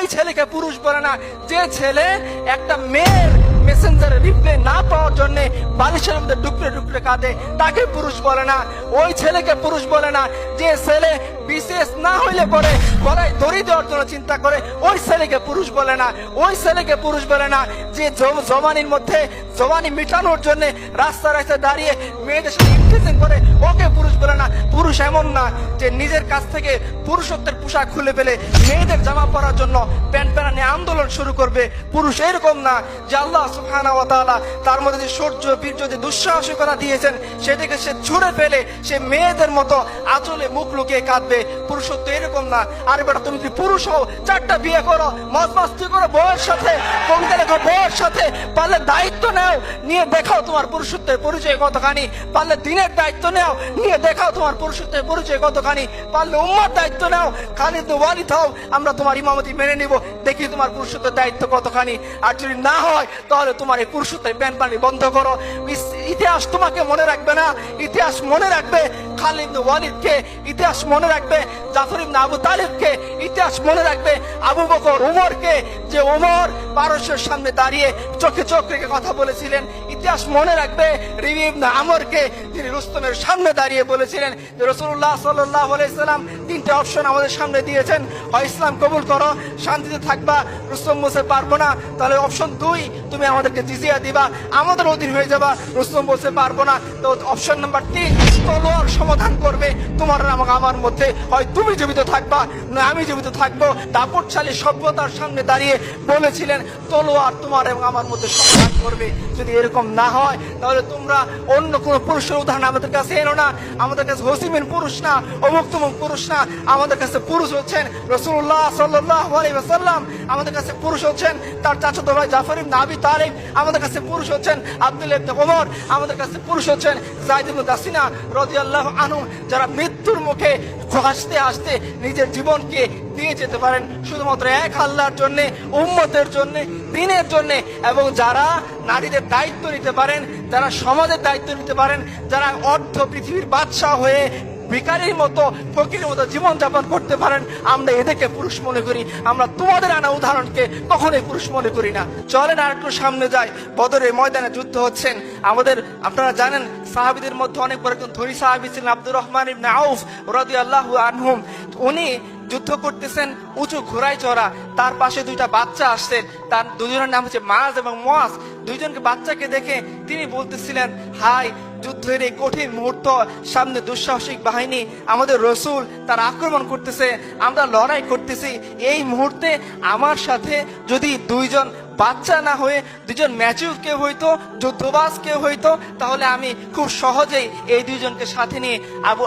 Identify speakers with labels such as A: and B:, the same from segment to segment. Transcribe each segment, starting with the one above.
A: ওই ছেলেকে পুরুষ বলে না। যে ছেলে একটা মেয়ের মেসেঞ্জারে রিপ্লে না পাওয়ার জন্য বালিশের মধ্যে টুকরে টুকরে কাঁদে, তাকে পুরুষ বলে না। ওই ছেলেকে পুরুষ বলে না। যে ছেলে বিশেষ না হইলে পরে গলায় দড়ি দেওয়ার জন্য চিন্তা করে, ওই ছেলেকে পুরুষ বলে না, ওই ছেলেকে পুরুষ বলে না। যে জ- জবানির মধ্যে জবানি মিটানোর জন্য রাস্তা রাস্তায় দাঁড়িয়ে মেয়েদের সাথে ইমপ্রেশন করে, ওকে পুরুষ বলে না, পুরুষ এমন না যে নিজের কাছ থেকে পুরুষত্বের পোশাক খুলে ফেলে মেয়েদের জামা পরার জন্য প্যান্ট প্যান্ট নিয়ে আন্দোলন শুরু করবে। পুরুষ এরকম না যে আল্লাহ ওয়া তাআলা তার মধ্যে যে সূর্য, বীর্য যে দুঃসাহসিকতা দিয়েছেন, সেটাকে সে ছুঁড়ে ফেলে, সে মেয়েদের মতো আঁচলে মুখ লুকিয়ে কাঁদবে। পুরুষত্ব এরকম না। আরে বেটা, তুমি যদি পুরুষ হও, চারটা বিয়ে করো মাস্তি করো, বউয়ের সাথে কবিতা লেখো বউয়ের সাথে, পারলে দায়িত্ব নিয়ে দেখাও তোমার পুরুষত্বের পরিচয় কতখানি। পারলে দিনের দায়িত্ব নিয়ে দেখাও তোমার পুরুষত্বের পরিচয় কতখানি। পারলে উম্মার দায়িত্ব ওয়ালি থাও আমরা তোমার ইমামতি মেনে নিব, দেখি তোমার পুরুষত্বের দায়িত্ব কতখানি। আর যদি না হয়, তাহলে তোমার এই পুরুষত্বের প্যান বন্ধ করো। ইতিহাস তোমাকে মনে রাখবে না, ইতিহাস মনে রাখবে খালিদ ওয়ালিদকে ইতিহাস মনে রাখবে, জাফর ইবনে আবু তালিবকে ইতিহাস মনে রাখবে, আবু বকর উমরকে যে ওমর পারস্যের সামনে দাঁড়িয়ে চোখে চোখ রেখে কথা বলেছিলেন, ইতিহাস মনে রাখবে, রিবি ইবনে আমরকে তিনি রুস্তমের সামনে দাঁড়িয়ে বলেছিলেন যে রসুল্লাহ সাল্লাহ আলাইসাল্লাম তিনটে অপশন আমাদের সামনে দিয়েছেন। হয় ইসলাম কবুল করো, শান্তিতে থাকবা, রুস্তম বলতে পারব না। তাহলে অপশন দুই, তুমি আমাদেরকে জিজিয়া দিবা, আমাদের অধীন হয়ে যাবা, রুস্তম বলতে পারব না। তো অপশন নাম্বার তিন, তলোয়ার সমাধান করবে তোমার আমাকে আমার মধ্যে। হয় তুমি জীবিত থাকবা, না আমি জীবিত থাকব। দাপটশালী সভ্যতার সামনে দাঁড়িয়ে বলেছিলেন, তলোয়ার তোমার এবং আমার মধ্যে সমাধান করবে। যদি এরকম না হয়, তাহলে তোমরা অন্য কোনো পুরুষের উদাহরণ আমাদের কাছে এনো না। আমাদের কাছে হসিমেন পুরুষ না অমুক তমুক পুরুষ না। আমাদের কাছে পুরুষ হচ্ছেন রসুল্লাহ সাল্লাহ আমাদের কাছে পুরুষ হচ্ছেন তার চাচাতো ভাই জাফর ইবনে আবি তালিব। আমাদের কাছে পুরুষ হচ্ছেন আব্দুল ওমর। আমাদের কাছে পুরুষ হচ্ছেন জাইদ ইবনে দাসিনা রাদিয়াল্লাহু আনহু। যারা মৃত্যুর মুখে হাসতে হাসতে নিজের জীবনকে দিয়ে যেতে পারেন। শুধুমাত্র এক আল্লাহর জন্যে, উম্মতের জন্য, দিনের জন্যে এবং যারা নারীদের দায়িত্ব নিতে পারেন, যারা সমাজের দায়িত্ব নিতে পারেন, যারা অর্ধ পৃথিবীর বাদশাহ হয়ে ভিকারির মতো ফকির মতো জীবনযাপন করতে পারেন। আমরা এদেরকে পুরুষ মনে করি। আমরা তোমাদের আনা উদাহরণকে কখনোই পুরুষ মনে করি না। চলেন আর একটু সামনে যায় বদরের ময়দানে যুদ্ধ হচ্ছেন আমাদের, আপনারা জানেন, সাহাবিদের মধ্যে অনেক বড় একজন ধনী সাহাবি ছিলেন আব্দুর রহমান ইবনে আউফ রাদিয়াল্লাহু আনহুম। উনি যুদ্ধ করতেছেন, উঁচু ঘোড়ায় চড়া, তার পাশে দুইটা বাচ্চা আসছেন, তার দুজনের নাম হচ্ছে মাজ এবং মোয়াজ। দুইজনকে বাচ্চাকে দেখে তিনি বলতেছিলেন, হাই, যুদ্ধের এই কঠিন মুহূর্ত, সামনে দুঃসাহসিক বাহিনী, আমাদের রসুল তার আক্রমণ করতেছে, আমরা লড়াই করতেছি, এই মুহূর্তে আমার সাথে যদি দুইজন বাচ্চা না হয়ে দুজন ম্যাচিউর কেউ হইতো, যুদ্ধবাজ কেউ হইতো, তাহলে আমি খুব সহজেই এই দুইজনকে সাথে নিয়ে আবু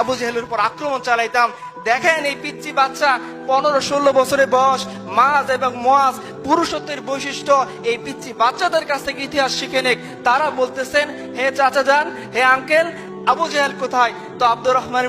A: আবু জেহেলের উপর আক্রমণ চালাইতাম। দেখেন এই পিচ্ছি বাচ্চা পনেরো ষোলো বছরের বয়স, মাছ এবং মাছ পুরুষত্বের বৈশিষ্ট্য। এই পিচ্ছি বাচ্চাদের কাছ থেকে ইতিহাস শিখে নেক। তারা বলতেছেন, হে চাচা যান, হে আঙ্কেল, আবু জেহেল কোথায়? তো আব্দুর রহমান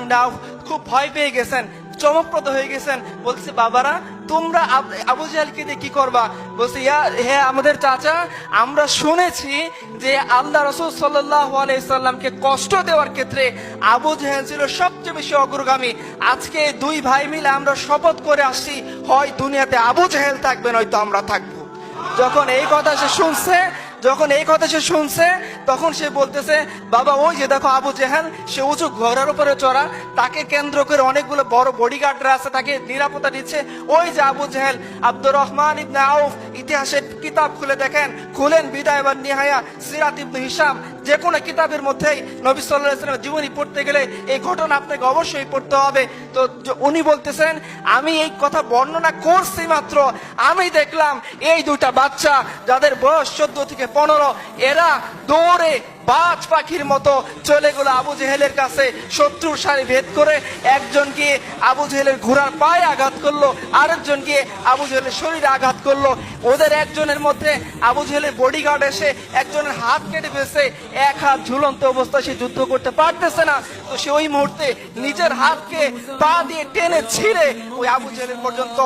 A: খুব ভয় পেয়ে গেছেন, চমকপ্রদ হয়ে গেছেন। বলছে, বাবারা তোমরা আব- জাহেলকে দিয়ে কি করবা? বলছে, ইয়া, হে আমাদের চাচা, আমরা শুনেছি যে আল্লাহ রসুল সাল্লাহ আলাইসাল্লামকে কষ্ট দেওয়ার ক্ষেত্রে আবু জাহেল ছিল সবচেয়ে বেশি অগ্রগামী। আজকে দুই ভাই মিলে আমরা শপথ করে আসছি, হয় দুনিয়াতে আবু জাহেল থাকবে নয়তো আমরা থাকব। যখন এই কথা সে শুনছে যখন এই কথা সে শুনছে, তখন সে বলতেছে, বাবা, ওই যে দেখো আবু জেহাল, সে উঁচু ঘোড়ার উপরে চড়া। তাকে কেন্দ্র করে অনেকগুলো বড় বডিগার্ডরা আছে, তাকে নিরাপত্তা দিচ্ছে। ওই যে আবু জেহেল, আব্দুর রহমান ইবনে আউফ, ইতিহাসের কিতাব খুলে দেখেন। খুলেন বিদায় বা নিহায়া সিরাত ইবনে হিসাম যে কোনো কিতাবের মধ্যেই নবী সাল্লাহ ইসলামের জীবনী পড়তে গেলে এই ঘটনা আপনাকে অবশ্যই পড়তে হবে। তো উনি বলতেছেন, আমি এই কথা বর্ণনা করছি মাত্র। আমি দেখলাম এই দুটা বাচ্চা যাদের বয়স চোদ্দ থেকে পনেরো, এরা দৌড়ে বাজ পাখির মতো চলে গেল আবু জেহেলের কাছে। শত্রুর সারি ভেদ করে একজন গিয়ে আবু জেহেলের ঘোড়ার পায়ে আঘাত করল আরেকজন গিয়ে আবু জেহেলের শরীরে আঘাত করল। ওদের একজনের মধ্যে আবু জেহেলের বডিগার্ড এসে একজনের হাত কেটে ফেলছে। এক হাত ঝুলন্ত অবস্থায় সে যুদ্ধ করতে পারতেছে না। তো সে ওই মুহূর্তে নিজের হাতকে পা দিয়ে টেনে ছিঁড়ে ওই আবু জেহেলের পর্যন্ত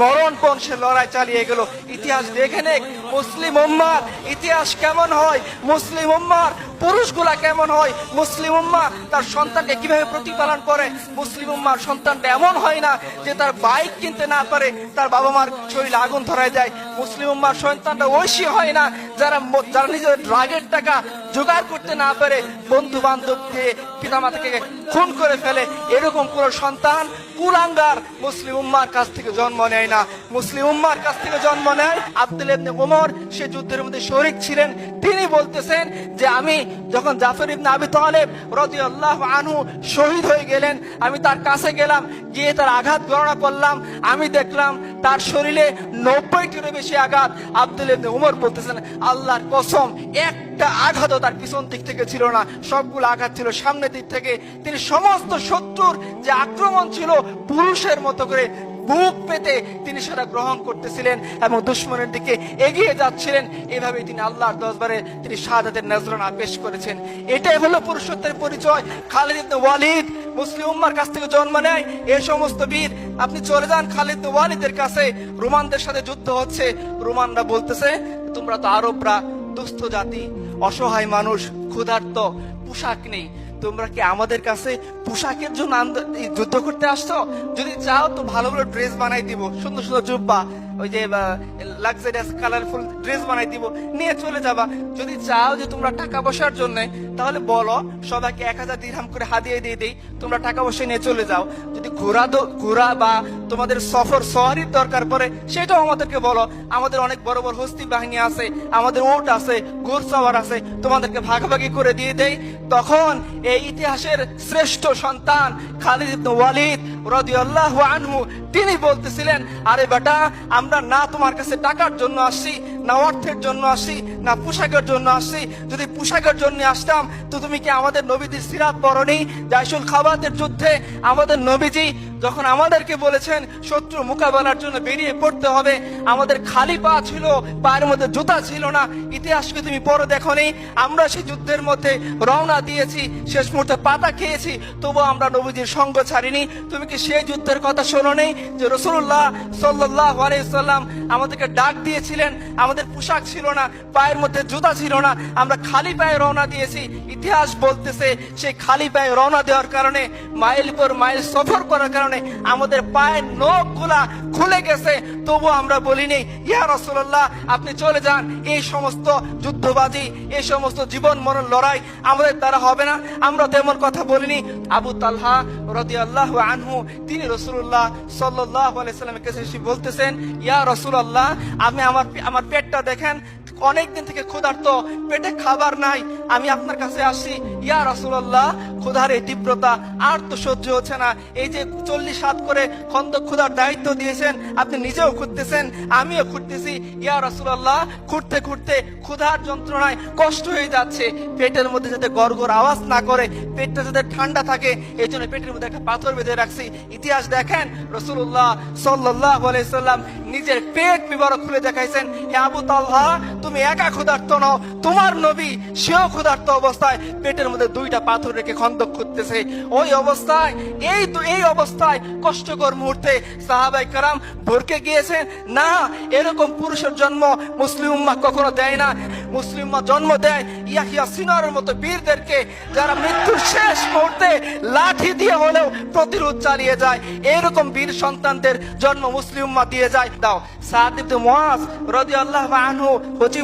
A: মরণপণ সে লড়াই চালিয়ে গেল। ইতিহাস দেখে নেক। মুসলিম উম্মার, ইতিহাস কেমন হয়? মুসলিম উম্মার পুরুষগুলা কেমন হয়? মুসলিম উম্মা তার সন্তানকে কীভাবে প্রতিপালন করে? মুসলিম উম্মার সন্তানটা এমন হয় না যে তার বাইক কিনতে না পারে, তার বাবা মার শরীরে আগুন ধরায় যায় মুসলিম উম্মার সন্তানটা ঐশী হয় না, যারা যারা নিজের ড্রাগের টাকা জোগাড় করতে না পারে বন্ধু বান্ধব দিয়ে পিতামাতাকে খুন করে ফেলে, এরকম কোন সন্তান কুলাঙ্গার মুসলিম উম্মার কাছ থেকে জন্ম নেয় না। মুসলিম উম্মার কাছ থেকে জন্ম নেয় আব্দুল ইবনে ওমর, সে যুদ্ধের মধ্যে শরিক ছিলেন। তিনি বলতেছেন যে, আমি যখন জাফর ইবনে আবি তালেব রাদিয়াল্লাহু আনহু শহীদ হয়ে গেলেন, আমি তার কাছে গেলাম, গিয়ে তার আঘাত গণনা করলাম, আমি দেখলাম তার শরীরে নব্বইটিরও বেশি আঘাত। আব্দুল ইবনে ওমর বলতেছেন, আল্লাহর কসম একটা আঘাতও তার পিছন দিক থেকে ছিল না। সবগুলো আঘাত ছিল সামনের দিক থেকে। তিনি সমস্ত শত্রুর যে আক্রমণ ছিল, পুরুষের মতো করে বুক পেতে তিনি সেটা গ্রহণ করতেছিলেন এবং দুশ্মনের দিকে এগিয়ে যাচ্ছিলেন। এভাবে তিনি আল্লাহর দরবারে তিনি শাহাদাতের নজরানা পেশ করেছেন। এটাই হলো পুরুষত্বের পরিচয়। খালিদ ইবনে ওয়ালিদ মুসলিম উম্মার কাছ থেকে জন্ম নেয়। এই সমস্ত বীর, আপনি চলে যান খালিদ ওয়ালিদের কাছে। রোমানদের সাথে যুদ্ধ হচ্ছে। রোমানরা বলতেছে, তোমরা তো আরবরা, দুস্থ জাতি। অসহায় মানুষ, ক্ষুধার্ত, পোশাক নেই। তোমরা কি আমাদের কাছে পোশাকের জন্য যুদ্ধ করতে আসছো? যদি চাও তো ভালো ভালো ড্রেস বানাই দিব। সুন্দর সুন্দর জুব্বা, ওই যে লাক্সারিয়াস কালারফুল ড্রেস বানাই দিব। নিয়ে চলে যাবা। যদি চাও যে তোমরা টাকা পয়সার জন্য, তাহলে বলো, সবাইকে এক হাজার দিরহাম করে হাতিয়ে দিয়ে দিই। তোমরা টাকা পয়সা নিয়ে চলে যাও। যদি ঘোরা ঘোরা বা তোমাদের সফর সহারির দরকার পড়ে, সেটাও আমাদেরকে বলো। আমাদের অনেক বড় বড় হস্তি বাহিনী আছে, আমাদের ওট আছে, ঘোড়সাওয়ার আছে, তোমাদেরকে ভাগাভাগি করে দিয়ে দেই। তখন এই ইতিহাসের শ্রেষ্ঠ সন্তান খালিদ ইবনে ওয়ালিদ রাদিয়াল্লাহু আনহু, তিনি বলতেছিলেন, আরে বেটা, আমরা না তোমার কাছে টাকার জন্য আসছি। না অর্থের জন্য আসি, না পোশাকের জন্য আসছি যদি পোশাকের জন্য আসতাম, তো তুমি কি আমাদের নবীদের সিরাত পরনি জাইসুল খাবাতের যুদ্ধে আমাদের নবীজি যখন আমাদেরকে বলেছেন, শত্রু মোকাবেলার জন্য বেরিয়ে পড়তে হবে, আমাদের খালি পা ছিল, পায়ের মধ্যে জুতা ছিল না। ইতিহাসকে তুমি পরে দেখো আমরা সেই যুদ্ধের মধ্যে রওনা দিয়েছি, শেষ মুহূর্তে পাতা খেয়েছি, তবু আমরা নবীজির সঙ্গ ছাড়িনি। তুমি কি সেই যুদ্ধের কথা শোনো নেই যে রসুল্লাহ সাল্লাহ আলাইসাল্লাম আমাদেরকে ডাক দিয়েছিলেন? আমাদের পোশাক ছিল না, পায়ের মধ্যে জুতা ছিল না। আমরা খালি পায়ে রওনা দিয়েছি। ইতিহাস বলতেছে সেই খালি পায়ে রওনা দেওয়ার কারণে, মাইল পর মাইল সফর করার কারণে আমাদের পায়ের নখগুলা খুলে গেছে। তবু আমরা বলিনি, ইয়া রসুল্লাহ আপনি চলে যান। এই সমস্ত যুদ্ধবাজি, এই সমস্ত জীবন মরণ লড়াই আমাদের দ্বারা হবে না। আমরা তেমন কথা বলিনি। আবু তালহা রদি আল্লাহ আনহু, তিনি রসুল্লাহ সাল্লাহ আলাইসাল্লামের কাছে বলতেছেন, ইয়া রসুল্লাহ আমি আমার আমার পেটটা দেখেন অনেকদিন থেকে ক্ষুধার্ত, পেটে খাবার নাই, আমি আপনার কাছে আসি। ইয়া রসুল্লাহ ক্ষুধার এই তীব্রতা, আর তো সহ্য হচ্ছে না। এই যে চল্লিশ হাত করে খন্দ ক্ষুধার দায়িত্ব দিয়েছেন, আপনি নিজেও খুঁজতেছেন, আমিও খুঁজতেছি। ইয়া রসুল্লাহ খুঁড়তে খুঁড়তে ক্ষুধার যন্ত্রণায় কষ্ট হয়ে যাচ্ছে। পেটের মধ্যে যাতে গড়গড় আওয়াজ না করে, পেটটা যাতে ঠান্ডা থাকে, এই জন্য পেটের মধ্যে একটা পাথর বেঁধে রাখছি। ইতিহাস দেখেন রসুল্লাহ সাল্লাহ আলাইসাল্লাম নিজের পেট বিবরক খুলে দেখাইছেন হে আবু তালহা তুমি একা ক্ষুধার্ত নও, তোমার নবী সেও ক্ষুধার্ত অবস্থায় পেটের মধ্যে দুইটা পাথর রেখে খন্দক খুঁজতেছে ওই অবস্থায়, এই এই অবস্থায় কষ্টকর মুহূর্তে সাহাবাই কারাম ভরকে গিয়েছেন, না, এরকম পুরুষের জন্ম মুসলিম উম্মাহ কখনো দেয় না। মুসলিম উম্মাহ জন্ম দেয় ইয়াহিয়া সিনারের মতো বীরদেরকে যারা মৃত্যুর শেষ মুহূর্তে লাঠি দিয়ে হলেও প্রতিরোধ চালিয়ে যায়। এরকম বীর সন্তানদের জন্ম মুসলিম উম্মাহ দিয়ে যায়। দাও, সাদ ইবনে মুআজ রাদিয়াল্লাহু আনহু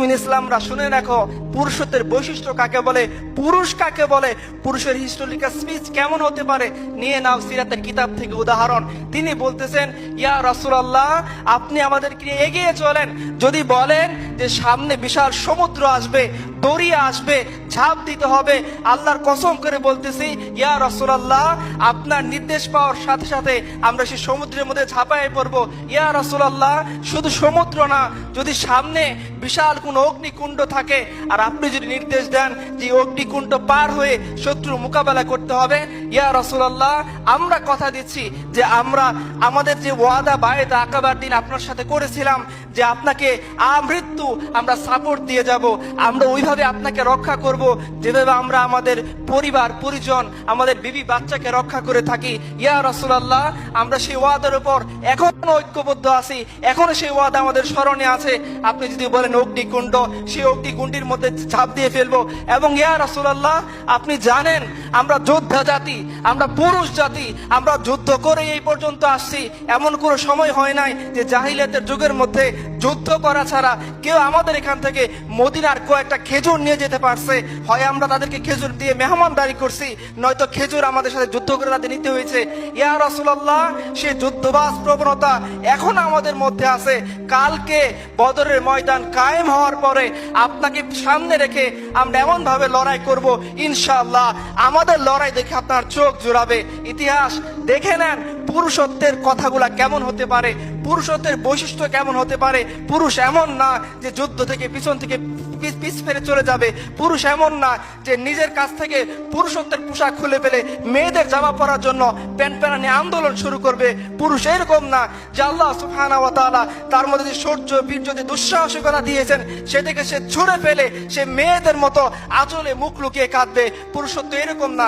A: হচিমিন ইসলামরা শুনে রাখো পুরুষত্বের বৈশিষ্ট্য কাকে বলে? পুরুষ কাকে বলে? পুরুষের হিস্টোরিক্যাল স্পিচ কেমন হতে পারে? নিয়ে নাও সিরাতের কিতাব থেকে উদাহরণ। তিনি বলতেছেন, ইয়া রাসূলুল্লাহ, আপনি আমাদেরকে এগিয়ে চলেন। যদি বলেন যে সামনে বিশাল সমুদ্র আসবে দরিয়া আসবে, ঝাঁপ দিতে হবে, আল্লাহর কসম করে বলতেছি, ইয়া রাসূলুল্লাহ, আপনার নির্দেশ পাওয়ার সাথে সাথে আমরা সেই সমুদ্রের মধ্যে ঝাঁপায় পড়ব। ইয়া রাসূলুল্লাহ, শুধু সমুদ্র না, যদি সামনে বিশাল কোন অগ্নিকুণ্ড থাকে, আর আপনি যদি নির্দেশ দেন যে অগ্নি অগ্নিকুণ্ড পার হয়ে শত্রু মোকাবেলা করতে হবে, ইয়া রাসূলুল্লাহ, আমরা কথা দিচ্ছি যে আমরা আমাদের যে ওয়াদা বায়দা আকাবার দিন আপনার সাথে করেছিলাম যে আপনাকে আমৃত্যু আমরা সাপোর্ট দিয়ে যাব, আমরা ওইভাবে আপনাকে রক্ষা করব, যেভাবে আমরা আমাদের পরিবার, পরিজন, আমাদের বিবি বাচ্চাকে রক্ষা করে থাকি। ইয়া রাসূলুল্লাহ, আমরা সেই ওয়াদার উপর এখনও ঐক্যবদ্ধ আছি, এখনও সেই ওয়াদা আমাদের স্মরণে আছে। আপনি যদি বলেন অগ্নিকুণ্ড, সেই অগ্নিকুণ্ডের মধ্যে ঝাঁপ দিয়ে ফেলব। এবং ইয়া রাসূলুল্লাহ, আপনি জানেন, আমরা যোদ্ধা জাতি, আমরা পুরুষ জাতি, আমরা যুদ্ধ করে এই পর্যন্ত আসছি। এমন কোনো সময় হয় নাই যে জাহিলিয়াতের যুগের মধ্যে যুদ্ধ করা ছাড়া কেউ আমাদের এখান থেকে মদিনার কয়েকটা খেজুর নিয়ে যেতে পারছে। হয় আমরা তাদেরকে খেজুর দিয়ে মেহমানদারি করছি, নয়তো খেজুর আমাদের সাথে যুদ্ধ করে তাদের নিতে হয়েছে। ইয়া রসুল্লাহ সে যুদ্ধবাস প্রবণতা এখন আমাদের মধ্যে আছে। কালকে বদরের ময়দান কায়েম হওয়ার পরে আপনাকে সামনে রেখে আমরা এমনভাবে লড়াই করব, ইনশাআল্লাহ। আমাদের লড়াই দেখে আপনার চোখ জোড়াবে। ইতিহাস দেখে নেন পুরুষত্বের কথাগুলা কেমন হতে পারে? পুরুষত্বের বৈশিষ্ট্য কেমন হতে পারে? পুরুষ এমন না যে যুদ্ধ থেকে পিছন থেকে পিছ ফেরে চলে যাবে। পুরুষ এমন না যে নিজের কাছ থেকে পুরুষত্বের পোশাক খুলে ফেলে মেয়েদের জামা পরার জন্য প্যান্ট প্যানানি আন্দোলন শুরু করবে। পুরুষ এরকম না যে আল্লাহ ওয়া তাআলা তার মধ্যে যে সৌর্য, বীর্য যে দুঃসাহসিকতা দিয়েছেন, সেটাকে সে ছুঁড়ে ফেলে, সে মেয়েদের মতো আঁচলে মুখ লুকিয়ে কাঁদবে। পুরুষত্ব এরকম না।